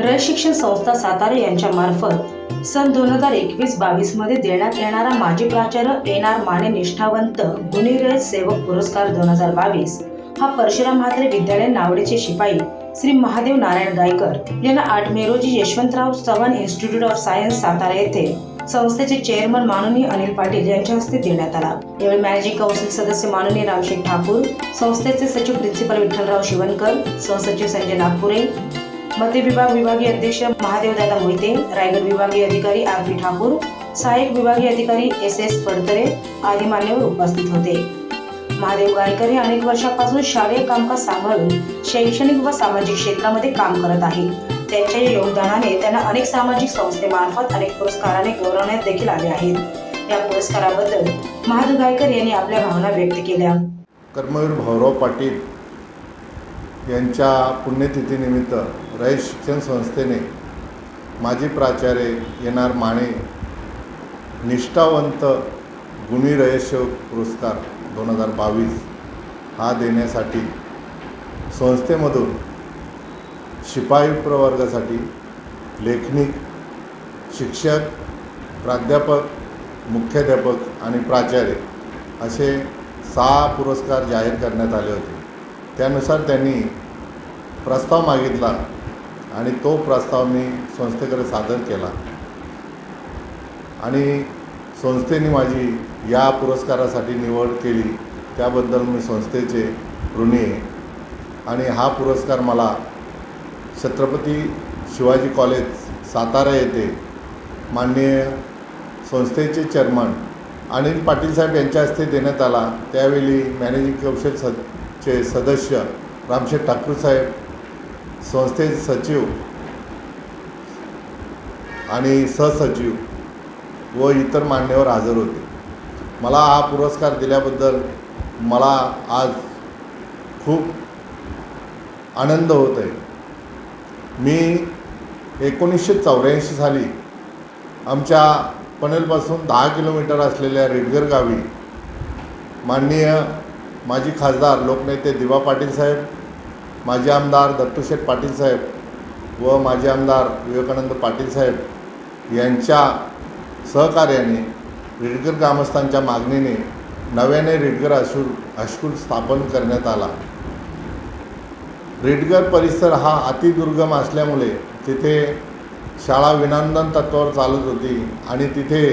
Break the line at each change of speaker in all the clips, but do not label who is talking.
रय शिक्षण संस्था सातारा यांच्या मार्फत सन दोन हजार एकवीस बावीसमध्ये देण्यात येणारा माजी प्राचार्य एन आर माने निष्ठावंत गुणीरय सेवक पुरस्कार दोन हजार बावीस हा परशुराम म्हात्रे विद्यालय नावडेचे शिपाई श्री महादेव नारायण गायकर यांना आठ मे रोजी Yashwantrao Chavan institute of science Satara येथे संस्थेचे चेअरमन माननीय अनिल पाटील यांच्या हस्ते देण्यात आला. यावेळी मॅनेजिंग कौन्सिल सदस्य माननीय रामशेख ठाकूर संस्थेचे सचिव प्रिन्सिपल विठ्ठलराव शिवणकर सहसचिव संजय नागपुरे मध्य विभाग विभागीय अध्यक्ष महादेवदादा मोहिते रायगड विभागीय अधिकारी आर पी ठाकूर सहाय्यक विभागीय अधिकारी एस एस फडतरे आदी मान्यवर उपस्थित होते. महादेव गायकर हे अनेक वर्षापासून शालेय कामकाज सांभाळून शैक्षणिक व सामाजिक क्षेत्रामध्ये काम करत आहेत. त्यांच्या योगदानाने त्यांना अनेक सामाजिक संस्थेमार्फत अनेक पुरस्काराने गौरवण्यात देखील आले आहेत. या पुरस्काराबद्दल महादेव गायकर यांनी आपल्या भावना व्यक्त केल्या.
कर्मवीर भाऊराव पाटील यांच्या पुण्यतिथीनिमित्त रयत शिक्षण संस्थेने माजी प्राचार्य एन आर माने निष्ठावंत गुणी रयसेवक पुरस्कार दोन हजार बावीस हा देण्यासाठी संस्थेमधून शिपाई प्रवर्गासाठी लेखनिक शिक्षक प्राध्यापक मुख्याध्यापक आणि प्राचार्य असे सहा पुरस्कार जाहीर करण्यात आले होते. त्यानुसार त्यांनी प्रस्ताव मागितला आणि तो प्रस्ताव मी संस्थेकडे सादर केला. आणि संस्थेने माझी या पुरस्कारासाठी निवड केली. त्याबद्दल मी संस्थेचे ऋणी आहे. आणि हा पुरस्कार मला छत्रपती शिवाजी कॉलेज सातारा येथे माननीय संस्थेचे चेअरमन अनिल पाटील साहेब यांच्या हस्ते देण्यात आला. त्यावेळी मॅनेजिंग कौशल स चे सदस्य रामशेठ ठाकूर साहेब संस्थेचे सचिव आणि सहसचिव व इतर मान्यवर हजर होते. मला हा पुरस्कार दिल्याबद्दल मला आज खूप आनंद होत आहे. मी एकोणीसशे चौऱ्याऐंशी साली आमच्या पनेलपासून दहा किलोमीटर असलेल्या रेडगर गावी माननीय माजी खासदार लोकनेते दिवा पाटील साहेब माजी आमदार दत्तूशेठ पाटील साहेब व माजी आमदार विवेकानंद पाटील साहेब यांच्या सहकार्याने रेडकर ग्रामस्थांच्या मागणीने नव्याने रेडगर हायस्कूल हायस्कूल स्थापन करण्यात आला. रेडगर परिसर हा अतिदुर्गम असल्यामुळे तिथे शाळा विनंदन तत्वावर चालत होती आणि तिथे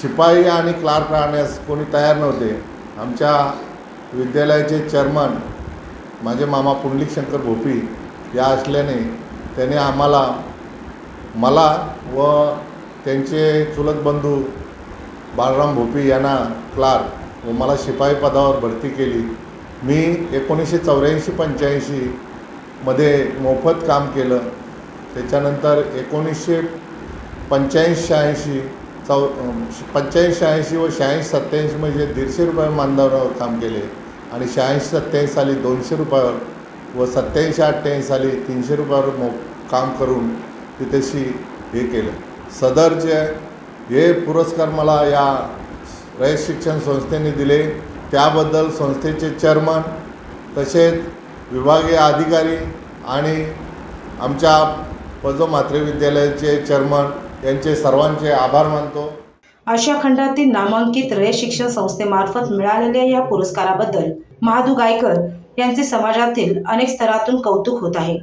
शिपाई आणि क्लार्क राहण्यास कोणी तयार नव्हते. आमच्या विद्यालयाचे चेअरमन माझे मामा पुंडलिक शंकर भोपी या असल्याने त्याने आम्हाला मला व त्यांचे चुलत बंधू बाळराम भोपी यांना क्लार्क व मला शिपाई पदावर भरती केली. मी एकोणीसशे चौऱ्याऐंशी पंच्याऐंशीमध्ये मोफत काम केलं. त्याच्यानंतर एकोणीसशे पंच्याऐंशी शहाऐंशी चौ पंच्याऐंशी शहाऐंशी व शहाऐंशी सत्त्याऐंशी म्हणजे दीडशे रुपये मानधनावर काम केले. आणि शहाऐंशी सत्त्याऐंशी साली दोनशे रुपयावर व सत्त्याऐंशी अठ्ठ्याऐंशी साली तीनशे रुपयावर मो काम करून तिथेशी हे केलं. सदरचे हे पुरस्कार मला या रयत शिक्षण संस्थेने दिले. त्याबद्दल संस्थेचे चेअरमन तसेच विभागीय अधिकारी आणि आमच्या पजो म्हात्रे विद्यालयाचे चेअरमन यांचे सर्वांचे आभार मानतो.
आशिया खंडातील नामांकित रय शिक्षण संस्थेमार्फत मिळालेल्या या पुरस्काराबद्दल महादू गायकर यांचे समाजातील अनेक स्तरातून कौतुक होत आहे.